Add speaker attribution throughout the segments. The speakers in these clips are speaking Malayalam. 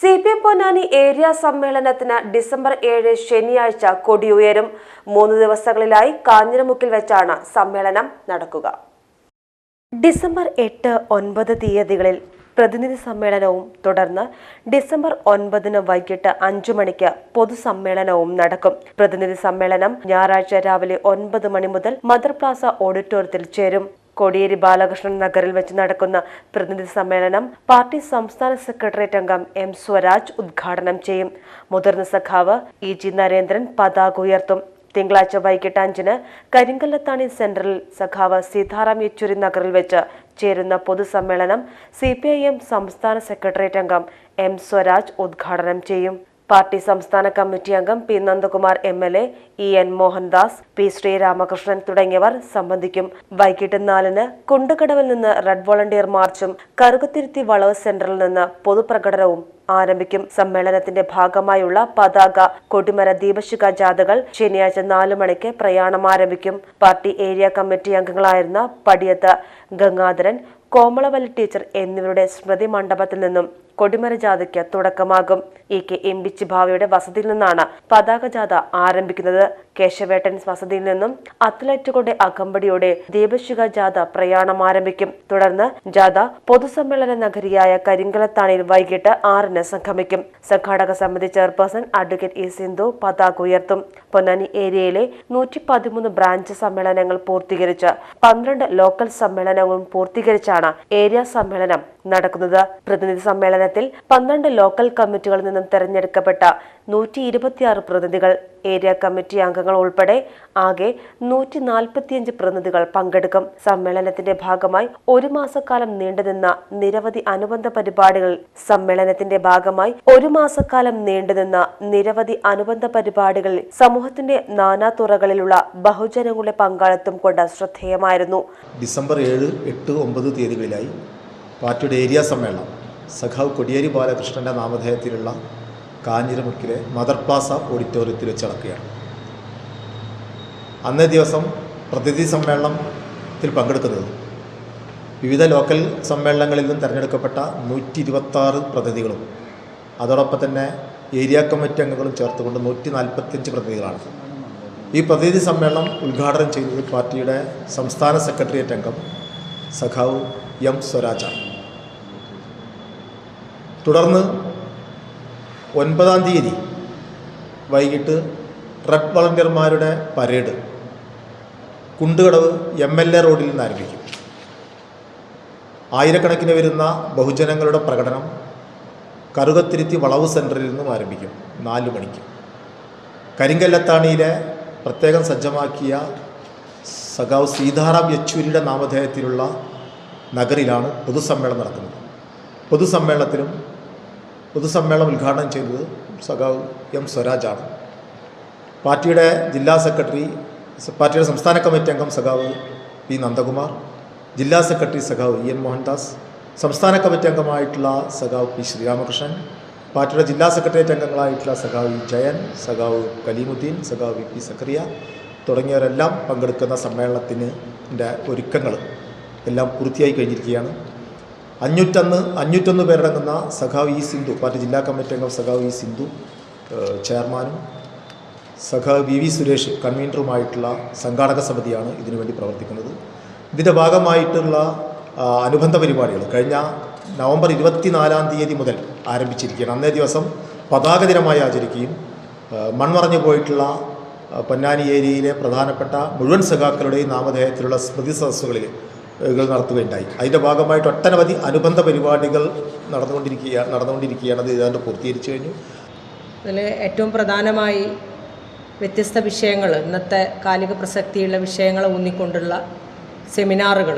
Speaker 1: C P M Ponnani area സമ്മേളനത്തിന് ഡിസംബർ ഏഴ് ശനിയാഴ്ച കൊടിയുയരും മൂന്ന് ദിവസങ്ങളിലായി കാഞ്ഞിരമുക്കിൽ വെച്ചാണ് സമ്മേളനം നടക്കുക. ഡിസംബർ എട്ട് ഒൻപത് തീയതികളിൽ പ്രതിനിധി സമ്മേളനവും തുടർന്ന് ഡിസംബർ ഒൻപതിന് വൈകിട്ട് അഞ്ചു മണിക്ക് പൊതുസമ്മേളനവും നടക്കും. പ്രതിനിധി സമ്മേളനം ഞായറാഴ്ച രാവിലെ ഒൻപത് മണി മുതൽ മദർ പ്ലാസ ഓഡിറ്റോറിയത്തിൽ ചേരും. കോടിയേരി ബാലകൃഷ്ണൻ നഗറിൽ വെച്ച് നടക്കുന്ന പ്രതിനിധി സമ്മേളനം പാർട്ടി സംസ്ഥാന സെക്രട്ടേറിയറ്റ് അംഗം എം സ്വരാജ് ഉദ്ഘാടനം ചെയ്യും. മുതിർന്ന സഖാവ് ഇ ജി നരേന്ദ്രൻ പതാക ഉയർത്തും. തിങ്കളാഴ്ച വൈകിട്ട് അഞ്ചിന് കരിങ്കല്ലത്താണി സെന്ററിൽ സഖാവ് സീതാറാം യെച്ചൂരി നഗറിൽ വെച്ച് ചേരുന്ന പൊതുസമ്മേളനം സി പി ഐ എം സംസ്ഥാന സെക്രട്ടേറിയറ്റ് അംഗം എം സ്വരാജ് ഉദ്ഘാടനം ചെയ്യും. പാർട്ടി സംസ്ഥാന കമ്മിറ്റി അംഗം P Nandakumar M L A E N Mohandas P Sreeramakrishnan തുടങ്ങിയവർ സംബന്ധിക്കും. വൈകിട്ട് നാലിന് കുണ്ടുകടവിൽ നിന്ന് റെഡ് വോളണ്ടിയർ മാർച്ചും കറുകത്തിരുത്തി വളവ് സെന്ററിൽ നിന്ന് പൊതുപ്രകടനവും ആരംഭിക്കും സമ്മേളനത്തിന്റെ ഭാഗമായുള്ള പതാക. കൊടിമര ദീപശിഖ ജാഥകൾ ശനിയാഴ്ച നാലു മണിക്ക് പ്രയാണം ആരംഭിക്കും. പാർട്ടി ഏരിയ കമ്മിറ്റി അംഗങ്ങളായിരുന്ന പടിയത്ത് ഗംഗാധരൻ കോമളവല്ലി ടീച്ചർ എന്നിവരുടെ സ്മൃതി മണ്ഡപത്തിൽ നിന്നും കൊടിമര ജാഥയ്ക്ക് തുടക്കമാകും. ഇ കെ എംബിച്ചി ഭാവയുടെ വസതിയിൽ നിന്നാണ് പതാക ജാഥ ആരംഭിക്കുന്നത്. കേശവേട്ടൻ വസതിയിൽ നിന്നും അത്ലറ്റുകളുടെ അകമ്പടിയോടെ ദീപശിഖ ജാഥ പ്രയാണം ആരംഭിക്കും. തുടർന്ന് ജാഥ പൊതുസമ്മേളന നഗരിയായ കരിങ്കലത്താണിയിൽ വൈകിട്ട് ആറിന് സംഗമിക്കും. സംഘാടക സമിതി ചെയർപേഴ്സൺ അഡ്വക്കേറ്റ് ഇ സിന്ധു പതാക ഉയർത്തും. പൊന്നാനി ഏരിയയിലെ നൂറ്റി പതിമൂന്ന് ബ്രാഞ്ച് സമ്മേളനങ്ങൾ പൂർത്തീകരിച്ച് പന്ത്രണ്ട് ലോക്കൽ സമ്മേളനങ്ങളും പൂർത്തീകരിച്ചാണ് ഏരിയ സമ്മേളനം നടക്കുന്നത്. പ്രതിനിധി സമ്മേളനത്തിൽ പന്ത്രണ്ട് ലോക്കൽ കമ്മിറ്റികളിൽ നിന്നും തെരഞ്ഞെടുക്കപ്പെട്ട നൂറ്റി പ്രതിനിധികൾ ഏരിയ കമ്മിറ്റി അംഗങ്ങൾ ഉൾപ്പെടെ ആകെ നൂറ്റി നാൽപ്പത്തിയഞ്ച് പ്രതിനിധികൾ പങ്കെടുക്കും. സമ്മേളനത്തിന്റെ ഭാഗമായി ഒരു മാസക്കാലം നീണ്ടുനിന്ന നിരവധി അനുബന്ധ പരിപാടികൾ സമ്മേളനത്തിന്റെ ഭാഗമായി ഒരു മാസക്കാലം നീണ്ടുനിന്ന നിരവധി അനുബന്ധ പരിപാടികളിൽ സമൂഹത്തിന്റെ നാനാ തുറകളിലുള്ള ബഹുജനങ്ങളുടെ പങ്കാളിത്തം കൊണ്ട് ശ്രദ്ധേയമായിരുന്നു.
Speaker 2: ഡിസംബർ ഏഴ് എട്ട് ഒമ്പത് തീയതികളിലായി പാർട്ടിയുടെ ഏരിയ സമ്മേളനം സഖാവ് കൊടിയേരി ബാലകൃഷ്ണന്റെ നാമധേയത്തിലുള്ള കാഞ്ഞിരമുക്കിലെ മദർ പ്ലാസ ഓഡിറ്റോറിയത്തിൽ വെച്ച് നടക്കുകയാണ് അന്നേ ദിവസം പ്രതിനിധി സമ്മേളനത്തിൽ പങ്കെടുക്കുന്നത് വിവിധ ലോക്കൽ സമ്മേളനങ്ങളിൽ നിന്നും തിരഞ്ഞെടുക്കപ്പെട്ട നൂറ്റി ഇരുപത്താറ് പ്രതിനിധികളും അതോടൊപ്പം തന്നെ ഏരിയ കമ്മിറ്റി അംഗങ്ങളും ചേർത്തുകൊണ്ട് നൂറ്റി നാൽപ്പത്തിയഞ്ച് പ്രതിനിധികളാണ്. ഈ പ്രതിനിധി സമ്മേളനം ഉദ്ഘാടനം ചെയ്യുന്നത് പാർട്ടിയുടെ സംസ്ഥാന സെക്രട്ടേറിയറ്റ് അംഗം സഖാവ് എം സ്വരാജാണ്. തുടർന്ന് ഒൻപതാം തീയതി വൈകിട്ട് red വളണ്ടിയർമാരുടെ parade. Kundukadavu M L A റോഡിൽ നിന്ന് ആരംഭിക്കും. ആയിരക്കണക്കിന് വരുന്ന ബഹുജനങ്ങളുടെ പ്രകടനം കറുകത്തിരുത്തി വളവ് സെന്ററിൽ നിന്നും ആരംഭിക്കും. നാല് മണിക്ക്. കരിങ്കല്ലത്താണിയിലെ പ്രത്യേകം സജ്ജമാക്കിയ സഖാവ് സീതാറാം യെച്ചൂരിയുടെ നാമധേയത്തിലുള്ള നഗറിലാണ് പൊതുസമ്മേളനം നടക്കുന്നത്. പൊതുസമ്മേളനത്തിലും പൊതുസമ്മേളനം ഉദ്ഘാടനം ചെയ്തത് സഖാവ് എം സ്വരാജാണ്. പാർട്ടിയുടെ ജില്ലാ സെക്രട്ടറി പാർട്ടിയുടെ സംസ്ഥാന കമ്മിറ്റി അംഗം സഖാവ് പി നന്ദകുമാർ ജില്ലാ സെക്രട്ടറി സഖാവ് ഇ എൻ മോഹൻദാസ് സംസ്ഥാന കമ്മിറ്റി അംഗമായിട്ടുള്ള സഖാവ് പി ശ്രീരാമകൃഷ്ണൻ പാർട്ടിയുടെ ജില്ലാ സെക്രട്ടേറിയറ്റ് അംഗങ്ങളായിട്ടുള്ള സഖാവ് ജയൻ സഖാവ് കലീമുദ്ദീൻ സഖാവ് വി പി സക്കറിയ തുടങ്ങിയവരെല്ലാം പങ്കെടുക്കുന്ന സമ്മേളനത്തിന് ഒരുക്കങ്ങൾ എല്ലാം പൂർത്തിയായി കഴിഞ്ഞിരിക്കുകയാണ്. അഞ്ഞൂറ്റൊന്ന് അഞ്ഞൂറ്റൊന്ന് പേരടങ്ങുന്ന സഖാവ് ഇ സിന്ധു പാർട്ടി ജില്ലാ കമ്മിറ്റി അംഗം സഖാവ് ഇ സിന്ധു ചെയർമാനും സഖാവ് വി വി സുരേഷ് കൺവീനറുമായിട്ടുള്ള സംഘാടക സമിതിയാണ് ഇതിനുവേണ്ടി പ്രവർത്തിക്കുന്നത്. ഇതിന്റെ ഭാഗമായിട്ടുള്ള അനുബന്ധ പരിപാടികൾ കഴിഞ്ഞ നവംബർ ഇരുപത്തിനാലാം തീയതി മുതൽ ആരംഭിച്ചിരിക്കുകയാണ്. അന്നേ ദിവസം പതാക ദിനമായി ആചരിക്കുകയും മൺമറഞ്ഞു പോയിട്ടുള്ള പൊന്നാനി ഏരിയയിലെ പ്രധാനപ്പെട്ട മുഴുവൻ സഖാക്കളുടെയും നാമധേയത്തിലുള്ള സ്മൃതി സദസ്സുകളിൽ നടത്തുകയുണ്ടായി. അതിന്റെ ഭാഗമായിട്ട് ഒട്ടനവധി അനുബന്ധ പരിപാടികൾ നടന്നുകൊണ്ടിരിക്കുക നടന്നുകൊണ്ടിരിക്കുകയാണ്. അത് ഏതാണ്ട് പൂർത്തീകരിച്ചു കഴിഞ്ഞു.
Speaker 3: അതിൽ ഏറ്റവും പ്രധാനമായി വ്യത്യസ്ത വിഷയങ്ങൾ ഇന്നത്തെ കാലിക പ്രസക്തിയുള്ള വിഷയങ്ങൾ ഊന്നിക്കൊണ്ടുള്ള സെമിനാറുകൾ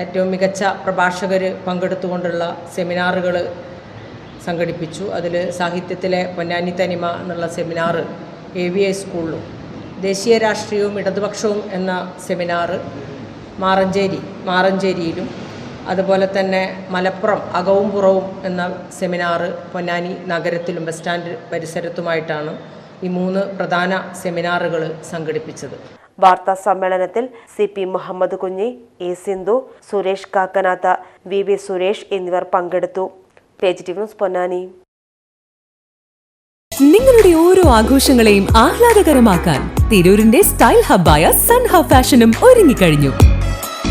Speaker 3: ഏറ്റവും മികച്ച പ്രഭാഷകർ പങ്കെടുത്തുകൊണ്ടുള്ള സെമിനാറുകൾ സംഘടിപ്പിച്ചു. അതിൽ സാഹിത്യത്തിലെ പൊന്നാനി തനിമ എന്നുള്ള സെമിനാറ് എ വി ഐ സ്കൂളിലും ദേശീയ രാഷ്ട്രീയവും ഇടതുപക്ഷവും എന്ന സെമിനാർ മാറഞ്ചേരി മാറഞ്ചേരിയിലും. അതുപോലെ തന്നെ മലപ്പുറം അകവും പുറവും എന്ന സെമിനാർ പൊന്നാനി നഗരത്തിലും ബസ് സ്റ്റാൻഡ് പരിസരത്തുമായിട്ടാണ് ഈ മൂന്ന് പ്രധാന സെമിനാറുകൾ സംഘടിപ്പിച്ചത്.
Speaker 1: വാർത്താ സമ്മേളനത്തിൽ C P Muhammad Kunhi A Sindhu Suresh Kakkanath V V Suresh എന്നിവർ പങ്കെടുത്തു. Page news Ponnani.
Speaker 4: നിങ്ങളുടെ ഓരോ ആഘോഷങ്ങളെയും ആഹ്ലാദകരമാക്കാൻ തിരൂരിന്റെ സ്റ്റൈൽ ഹബ്ബായ സൺ ഹബ് ഫാഷനും ഒരുങ്ങിക്കഴിഞ്ഞു.